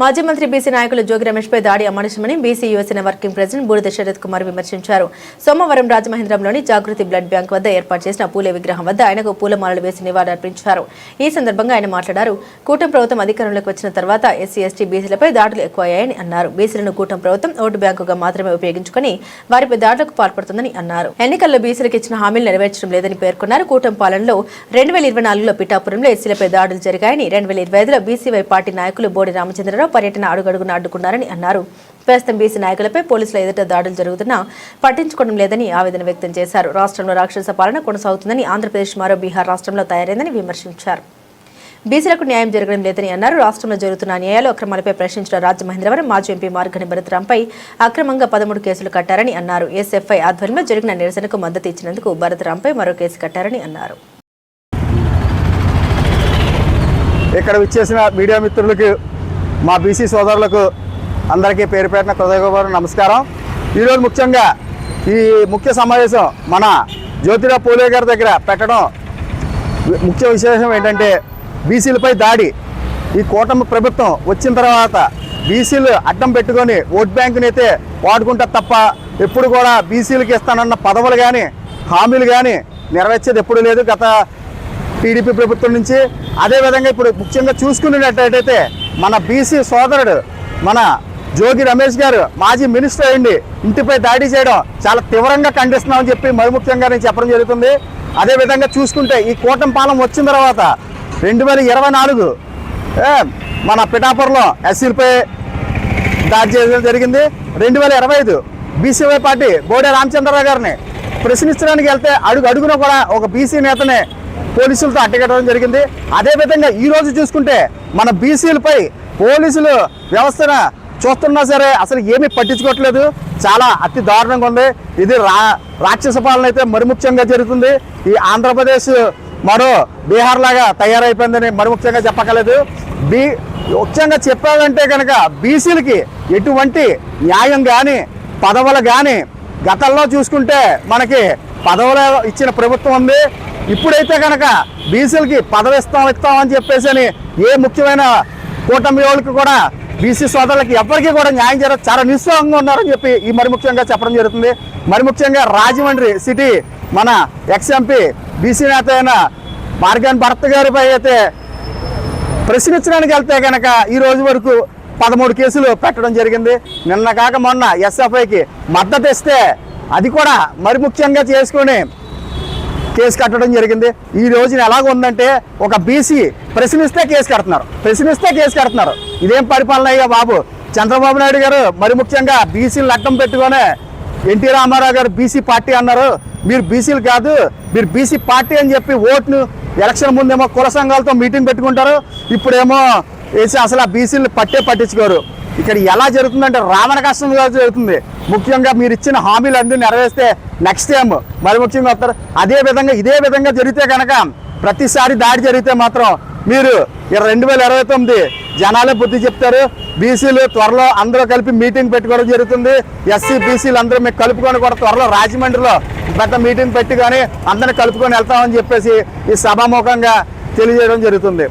మాజీ మంత్రి బీసీ నాయకులు జోగి రమేష్ పై దాడి అమానుషమని BC Yuvasena working president Budida Sarath Kumar విమర్శించారు. సోమవారం రాజమహేంద్రంలోని జాగృతి బ్లడ్ బ్యాంక్ వద్ద ఏర్పాటు చేసిన పూలే విగ్రహం వద్ద ఆయనకు పూలమాలలు వేసి నివాళులర్పించారు ఈ సందర్భంగా ఆయన మాట్లాడారు. కూటమి ప్రభుత్వం అధికారంలోకి వచ్చిన తర్వాత ఎస్సీ ఎస్టీ బీసీలపై దాడులు ఎక్కువయ్యాయని అన్నారు. బీసీలను కూటమి ప్రభుత్వం ఓటు బ్యాంకుగా మాత్రమే ఉపయోగించుకుని వారిపై దాడులకు పాల్పడుతుందని అన్నారు. ఎన్నికల్లో బీసీలకు ఇచ్చిన హామీలు నెరవేర్చడం లేదని పేర్కొన్నారు. కూటమి పాలనలో రెండు వేల ఇరవై నాలుగులో పిఠాపురంలో ఎస్సీలపై దాడులు జరిగాయని రెండు వేల ఇరవై ఐదులో బీసీవై పార్టీ నాయకులు బోడి రామచంద్రరావు పర్యటన అడుగడుగున అడ్డుకున్నారని అన్నారు. ప్రస్తుతం బీసీ నాయకులపై పోలీసుల ఎదుట దాడులు జరుగుతున్నా పట్టించుకోవడం లేదని ఆవేదన వ్యక్తం చేశారు. రాష్ట్రంలో రాక్షస పాలన కొనసాగుతుందని ఆంధ్రప్రదేశ్ మరో బీహార్ రాష్ట్రంలో తయారైందని విమర్శించారు. బీసీలకు న్యాయం జరగడం లేదని అన్నారు. రాష్ట్రంలో జరుగుతున్న న్యాయాలు అక్రమాలపై ప్రశ్నించిన రాజమహేంద్రవరం మాజీ ఎంపీ మార్గని భరతరాంపై అక్రమంగా పదమూడు కేసులు కట్టారని అన్నారు. ఎస్ఎఫ్ఐ ఆధ్వర్యంలో జరిగిన నిరసనకు మద్దతు ఇచ్చినందుకు భరతరాంపై మరో కేసు కట్టారని అన్నారు. ఇక్కడ విచ్చేసిన మీడియా మిత్రులకు మా బీసీ సోదరులకు అందరికీ పేరు పెట్టిన కృతజ్ఞతలు నమస్కారం. ఈరోజు ముఖ్యంగా ఈ ముఖ్య సమావేశం మన జ్యోతిరావు పూలే గారి దగ్గర పెట్టడం ముఖ్య విశేషం ఏంటంటే బీసీలపై దాడి. ఈ కూటమి ప్రభుత్వం వచ్చిన తర్వాత బీసీలు అడ్డం పెట్టుకొని ఓట్ బ్యాంకుని అయితే వాడుకుంటారు తప్ప ఎప్పుడు కూడా బీసీలకు ఇస్తానన్న పదవులు కానీ హామీలు కానీ నెరవేర్చేది ఎప్పుడు లేదు గత టీడీపీ ప్రభుత్వం నుంచి. అదేవిధంగా ఇప్పుడు ముఖ్యంగా చూసుకున్నట్టయితే మన బీసీ సోదరుడు మన జోగి రమేష్ గారు మాజీ మినిస్టర్ అయ్యండి. ఇంటిపై దాడి చేయడం చాలా తీవ్రంగా ఖండిస్తున్నామని చెప్పి మరి ముఖ్యంగా నేను చెప్పడం జరుగుతుంది. అదేవిధంగా చూసుకుంటే ఈ కూటమి పాలన వచ్చిన తర్వాత రెండు వేల ఇరవై నాలుగు మన పిఠాపురంలో ఎస్సీలపై దాడి చేయడం జరిగింది. రెండు వేల ఇరవై ఐదు బీసీవై పార్టీ బోడే రామచంద్రరావు గారిని ప్రశ్నించడానికి వెళ్తే అడుగు అడుగున కూడా ఒక బీసీ నేతనే పోలీసులతో అట్టగట్టడం జరిగింది. అదేవిధంగా ఈ రోజు చూసుకుంటే మన బీసీలపై పోలీసులు వ్యవస్థన చూస్తున్నా సరే అసలు ఏమీ పట్టించుకోవట్లేదు. చాలా అతి దారుణంగా ఉంది. ఇది రా రాక్షస పాలన అయితే మరి ముఖ్యంగా జరుగుతుంది. ఈ ఆంధ్రప్రదేశ్ మరో బీహార్ లాగా తయారైపోయిందని మరి ముఖ్యంగా చెప్పగలదు బీ ముఖ్యంగా చెప్పాలంటే కనుక బీసీలకి ఎటువంటి న్యాయం కానీ పదవులు కానీ గతంలో చూసుకుంటే మనకి పదవులు ఇచ్చిన ప్రభుత్వం ఉంది. ఇప్పుడైతే కనుక బీసీలకి పదవి ఇస్తాం ఇస్తాం అని చెప్పేసి అని ఏ ముఖ్యమైన కూటమి వాళ్ళకి కూడా బీసీ సోదరులకి ఎవరికి కూడా న్యాయం జరగదు చాలా నిస్సంగా ఉన్నారని చెప్పి ఈ మరి ముఖ్యంగా చెప్పడం జరుగుతుంది. మరి ముఖ్యంగా రాజమండ్రి సిటీ మన ఎక్స్ ఎంపీ బీసీ నేత అయిన మార్గాన్ భరత్ గారిపై అయితే ప్రశ్నించడానికి వెళ్తే కనుక ఈ రోజు వరకు పదమూడు కేసులు పెట్టడం జరిగింది. నిన్న కాక మొన్న ఎస్ఎఫ్ఐకి మద్దతు ఇస్తే అది కూడా మరి ముఖ్యంగా చేసుకొని కేసు కట్టడం జరిగింది. ఈ రోజున ఎలాగ ఉందంటే ఒక బీసీ ప్రశ్నిస్తే కేసు కడుతున్నారు. ప్రశ్నిస్తే కేసు కడుతున్నారు. ఇదేం పరిపాలన అయ్యా బాబు? చంద్రబాబు నాయుడు గారు మరి ముఖ్యంగా బీసీలు అడ్డం పెట్టుకొని ఎన్టీ రామారావు గారు బీసీ పార్టీ అన్నారు. మీరు బీసీలు కాదు మీరు బీసీ పార్టీ అని చెప్పి ఓట్ను ఎలక్షన్ ముందేమో కుల సంఘాలతో మీటింగ్ పెట్టుకుంటారు. ఇప్పుడేమో వేసి అసలు ఆ బీసీలు పట్టే పట్టించుకోరు. ఇక్కడ ఎలా జరుగుతుందంటే రావణ కష్టం జరుగుతుంది. ముఖ్యంగా మీరు ఇచ్చిన హామీలు అన్ని నెరవేస్తే నెక్స్ట్ టైం మరి ముఖ్యంగా వస్తారు. అదే విధంగా ఇదే విధంగా జరిగితే కనుక ప్రతిసారి దాడి జరిగితే మాత్రం మీరు రెండు వేల ఇరవై తొమ్మిది జనాలే బుద్ధి చెప్తారు. బీసీలు త్వరలో అందరూ కలిపి మీటింగ్ పెట్టుకోవడం జరుగుతుంది. ఎస్సీ బీసీలు అందరూ మీకు కలుపుకొని కూడా త్వరలో రాజమండ్రిలో పెద్ద మీటింగ్ పెట్టుకొని అందరిని కలుపుకొని వెళ్తామని చెప్పేసి ఈ సభాముఖంగా తెలియజేయడం జరుగుతుంది.